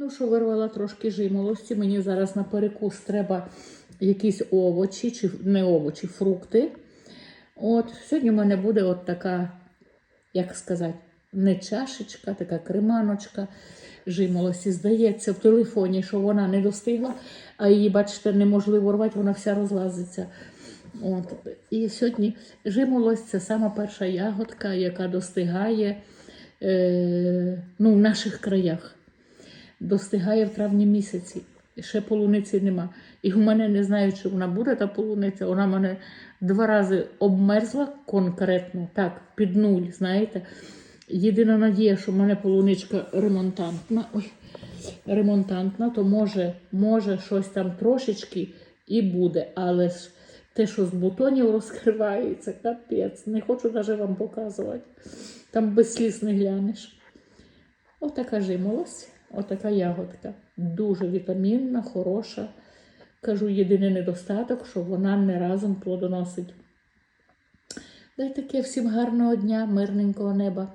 Ну, що вирвала трошки жимолості. Мені зараз на перекус треба якісь овочі, чи не овочі, фрукти. От, сьогодні в мене буде от така, як сказати, не чашечка, така креманочка жимолості. Здається, в телефоні, що вона не достигла, а її, бачите, неможливо рвати, вона вся розлазиться. От. І сьогодні жимолость це сама перша ягодка, яка достигає е, ну, в наших краях. Достигає в травні місяці. Ще полуниці нема. І в мене не знаю, чи вона буде та полуниця. Вона мене два рази обмерзла конкретно, так, під нуль, знаєте. Єдина надія, що в мене полуничка ремонтантна. Ой, ремонтантна, то може, може щось там трошечки і буде. Але ж те, що з бутонів розкривається, капець. Не хочу навіть вам показувати. Там без сліз не глянеш. Отака жимолость, отака ягодка. Дуже вітамінна, хороша. Кажу, єдиний недостаток, що вона не разом плодоносить. Дай таке всім гарного дня, мирненького неба.